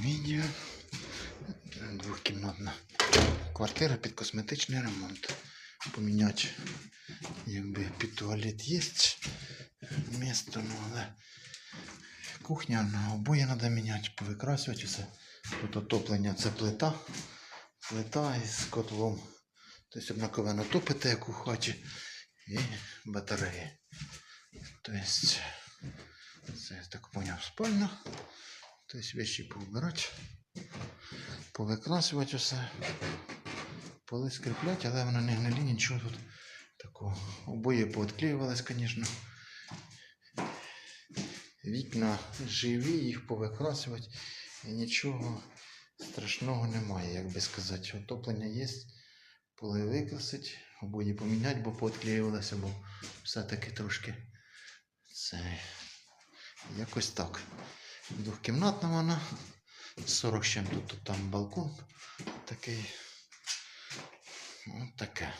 Відео. Двохкімнатна квартира під косметичний ремонт. Поміняти, якби під туалет є місто, ну, але кухня на обоє треба міняти, повикрасувати все. Тут отоплення це плита. Плита із котлом. Тобто однаково топите, як у хаті, і батареї. Тобто, це я так поняв, спальня. Тобто вещи поубирати, повикрасувати все, поли скріплять, але вони не гнилі, нічого тут такого. Обоє поотклеювались, звісно. Вікна живі, їх повикрасувати і нічого страшного немає, як би сказати. Отоплення є, поли викрасить, обоє поміняти, бо поотклеювалися, бо все-таки трошки це якось так. Двохкімнатна вона. 40 з чим тут, там балкон такий. Ось таке.